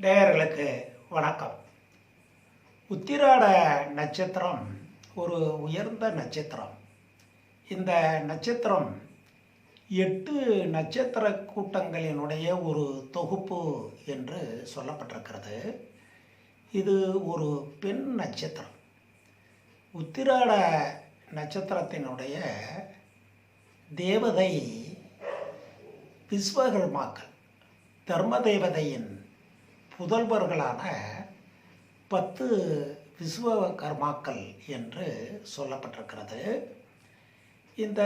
நேயர்களுக்கு வணக்கம். உத்திராட நட்சத்திரம் ஒரு உயர்ந்த நட்சத்திரம். இந்த நட்சத்திரம் எட்டு நட்சத்திர கூட்டங்களினுடைய ஒரு தொகுப்பு என்று சொல்லப்பட்டிருக்கிறது. இது ஒரு பெண் நட்சத்திரம். உத்திராட நட்சத்திரத்தினுடைய தேவதை விஸ்வகர்மாக்கள் தர்ம தேவதையின் புதல்வர்களான பத்து விஸ்வகர்மாக்கள் என்று சொல்லப்பட்டிருக்கிறது. இந்த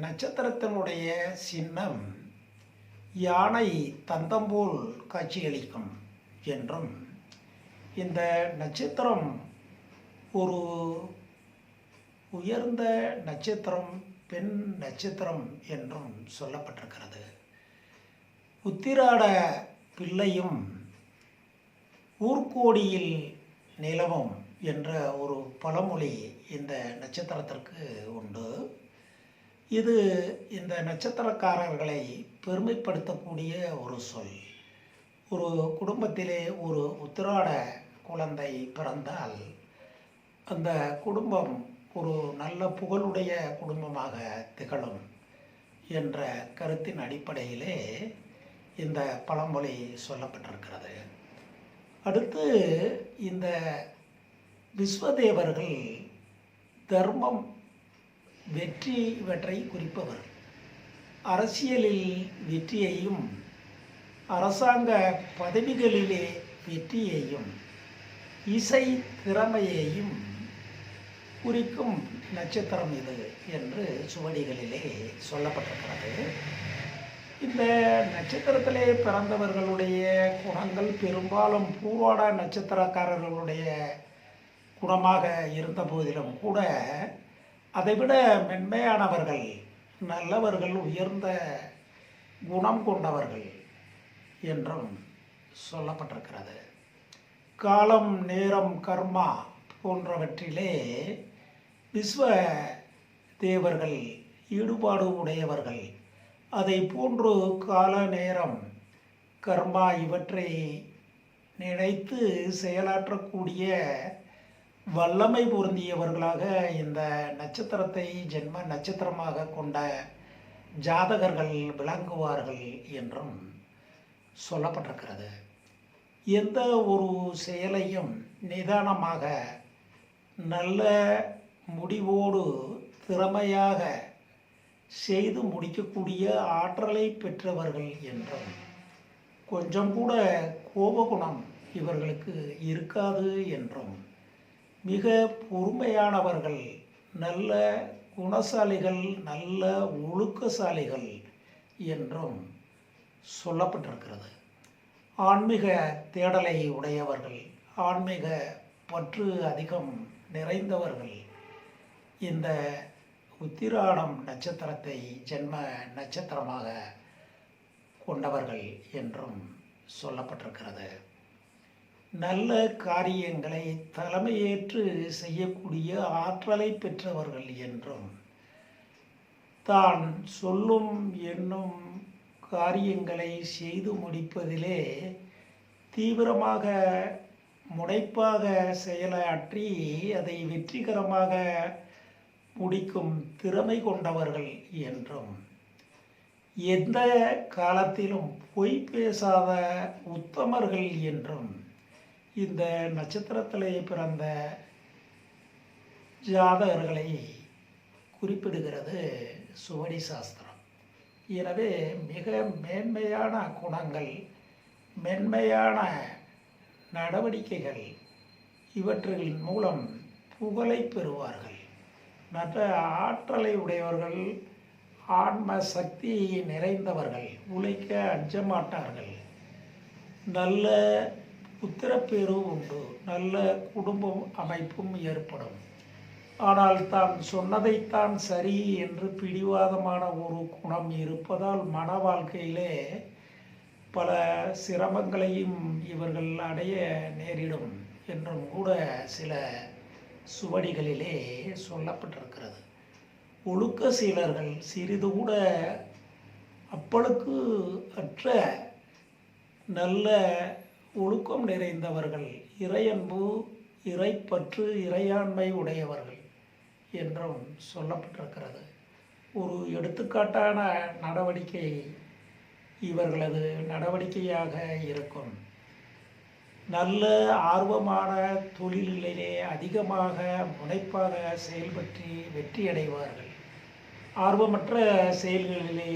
நட்சத்திரத்தினுடைய சின்னம் யானை தந்தம்போல் காட்சியளிக்கும் என்றும் இந்த நட்சத்திரம் ஒரு உயர்ந்த நட்சத்திரம் பெண் நட்சத்திரம் என்றும் சொல்லப்பட்டிருக்கிறது. உத்திராட பிள்ளையும் ஊர்கோடியில் நிலவும் என்ற ஒரு பழமொழி இந்த நட்சத்திரத்திற்கு உண்டு. இது இந்த நட்சத்திரக்காரர்களை பெருமைப்படுத்தக்கூடிய ஒரு சொல். ஒரு குடும்பத்திலே ஒரு உத்திராட குழந்தை பிறந்தால் அந்த குடும்பம் ஒரு நல்ல புகழுடைய குடும்பமாக திகழும் என்ற கருத்தின் அடிப்படையிலே இந்த பழமொழி சொல்லப்பட்டிருக்கிறது. அடுத்து இந்த விஸ்வதேவர்கள் தர்மம் வெற்றி இவற்றை குறிப்பவர். அரசியலில் வெற்றியையும் அரசாங்க பதவிகளிலே வெற்றியையும் இசை திறமையையும் குறிக்கும் நட்சத்திரம் இது என்று சுவடிகளிலே சொல்லப்பட்டிருக்கிறது. இந்த நட்சத்திரத்திலே பிறந்தவர்களுடைய குணங்கள் பெரும்பாலும் பூர்வாட நட்சத்திரக்காரர்களுடைய குணமாக இருந்த போதிலும் கூட அதைவிட மென்மையானவர்கள் நல்லவர்கள் உயர்ந்த குணம் கொண்டவர்கள் என்றும் சொல்லப்பட்டிருக்கிறது. காலம் நேரம் கர்மா போன்றவற்றிலே விஸ்வ தேவர்கள் ஈடுபாடு உடையவர்கள் அதை போன்று கால நேரம் கர்மா இவற்றை நினைத்து செயலாற்றக்கூடிய வல்லமை பொருந்தியவர்களாக இந்த நட்சத்திரத்தை ஜென்ம நட்சத்திரமாக கொண்ட ஜாதகர்கள் விளங்குவார்கள் என்றும் சொல்லப்பட்டிருக்கிறது. எந்த ஒரு செயலையும் நிதானமாக நல்ல முடிவோடு திறமையாக செய்து முடிக்கக்கூடிய ஆற்றலை பெற்றவர்கள் என்றும் கொஞ்சம் கூட கோபகுணம் இவர்களுக்கு இருக்காது என்றும் மிக பொறுமையானவர்கள் நல்ல குணசாலிகள் நல்ல ஒழுக்கசாலிகள் என்றும் சொல்லப்பட்டிருக்கிறது. ஆன்மீக தேடலை உடையவர்கள் ஆன்மீக பற்று அதிகம் நிறைந்தவர்கள் இந்த உத்திராடம் நட்சத்திரத்தை ஜென்ம நட்சத்திரமாக கொண்டவர்கள் என்றும் சொல்லப்பட்டிருக்கிறது. நல்ல காரியங்களை தலைமையேற்று செய்யக்கூடிய ஆற்றலை பெற்றவர்கள் என்றும் தான் சொல்லும் என்னும் காரியங்களை செய்து முடிப்பதிலே தீவிரமாக முனைப்பாக செயலாற்றி அதை வெற்றிகரமாக முடிக்கும் திறமை கொண்டவர்கள் என்றும். எந்த காலத்திலும் பொய் பேசாத உத்தமர்கள் என்றும். இந்த நட்சத்திரத்திலே பிறந்த ஜாதகர்களை குறிப்பிடுகிறது சுவடி சாஸ்திரம். எனவே மிக மேன்மையான குணங்கள் மென்மையான நடவடிக்கைகள் இவற்றின் மூலம் புகழை பெறுவார்கள். மற்ற ஆற்றலை உடையவர்கள் ஆன்ம சக்தி நிறைந்தவர்கள் உழைக்க அஞ்சமாட்டார்கள். நல்ல புத்திரப்பேரும் உண்டு நல்ல குடும்பம் அமைப்பும் ஏற்படும். ஆனால் தான் சொன்னதைத்தான் சரி என்று பிடிவாதமான ஒரு குணம் இருப்பதால் மன வாழ்க்கையிலே பல சிரமங்களையும் இவர்கள் அடைய நேரிடும் என்றும் கூட சில சுவடிகளிலே சொல்லப்பட்டிருக்கிறது. ஒழுக்க சீலர்கள் சிறிது கூட அப்பளுக்கு அற்ற நல்ல ஒழுக்கம் நிறைந்தவர்கள் இறையன்பு இறைப்பற்று இறையாண்மை உடையவர்கள் என்றும் சொல்லப்பட்டிருக்கிறது. ஒரு எடுத்துக்காட்டான நடவடிக்கை இவர்களது நடவடிக்கையாக இருக்கும். நல்ல ஆர்வமான தொழிலிலே அதிகமாக முனைப்பாக செயல்பற்றி வெற்றியடைவார்கள். ஆர்வமற்ற செயல்களிலே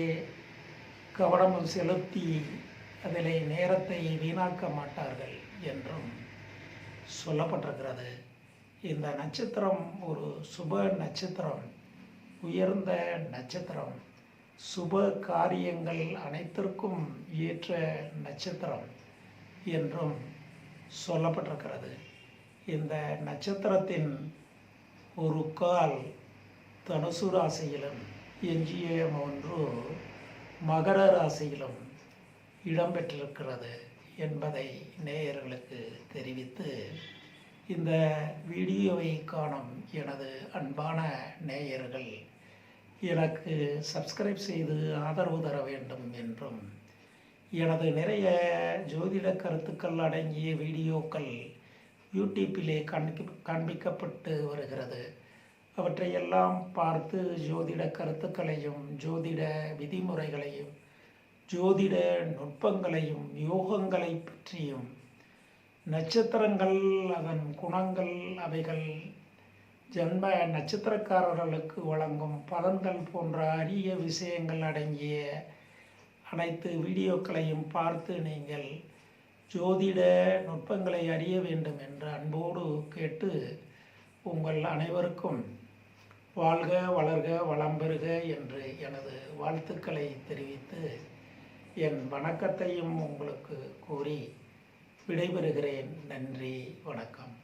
கவனம் செலுத்தி அதிலே நேரத்தை வீணாக்க மாட்டார்கள் என்றும் சொல்லப்பட்டிருக்கிறது. இந்த நட்சத்திரம் ஒரு சுப நட்சத்திரம் உயர்ந்த நட்சத்திரம். சுப காரியங்கள் அனைத்திற்கும் ஏற்ற நட்சத்திரம் என்றும் சொல்லப்பட்டிருக்கிறது. இந்த நட்சத்திரத்தின் ஒரு கால் தனுசு ராசியிலும் எஞ்சிய ஒன்று மகர ராசியிலும் இடம்பெற்றிருக்கிறது என்பதை நேயர்களுக்கு தெரிவித்து இந்த வீடியோவை காணும் எனது அன்பான நேயர்கள் எனக்கு சப்ஸ்கிரைப் செய்து ஆதரவு தர வேண்டும் என்றும் எனது நிறைய ஜோதிட கருத்துக்கள் அடங்கிய வீடியோக்கள் யூடியூப்பிலே காண்பி காண்பிக்கப்பட்டு வருகிறது. அவற்றையெல்லாம் பார்த்து ஜோதிட கருத்துக்களையும் ஜோதிட விதிமுறைகளையும் ஜோதிட நுட்பங்களையும் யோகங்களை பற்றியும் நட்சத்திரங்கள் அதன் குணங்கள் அவைகள் ஜன்ம நட்சத்திரக்காரர்களுக்கு வழங்கும் பலன்கள் போன்ற அரிய விஷயங்கள் அடங்கிய அனைத்து வீடியோக்களையும் பார்த்து நீங்கள் ஜோதிட நுட்பங்களை அறிய வேண்டும் என்று அன்போடு கேட்டு உங்கள் அனைவருக்கும் வாழ்க வளர்க வளம் பெறுக என்று எனது வாழ்த்துக்களை தெரிவித்து என் வணக்கத்தையும் உங்களுக்கு கூறி விடைபெறுகிறேன். நன்றி வணக்கம்.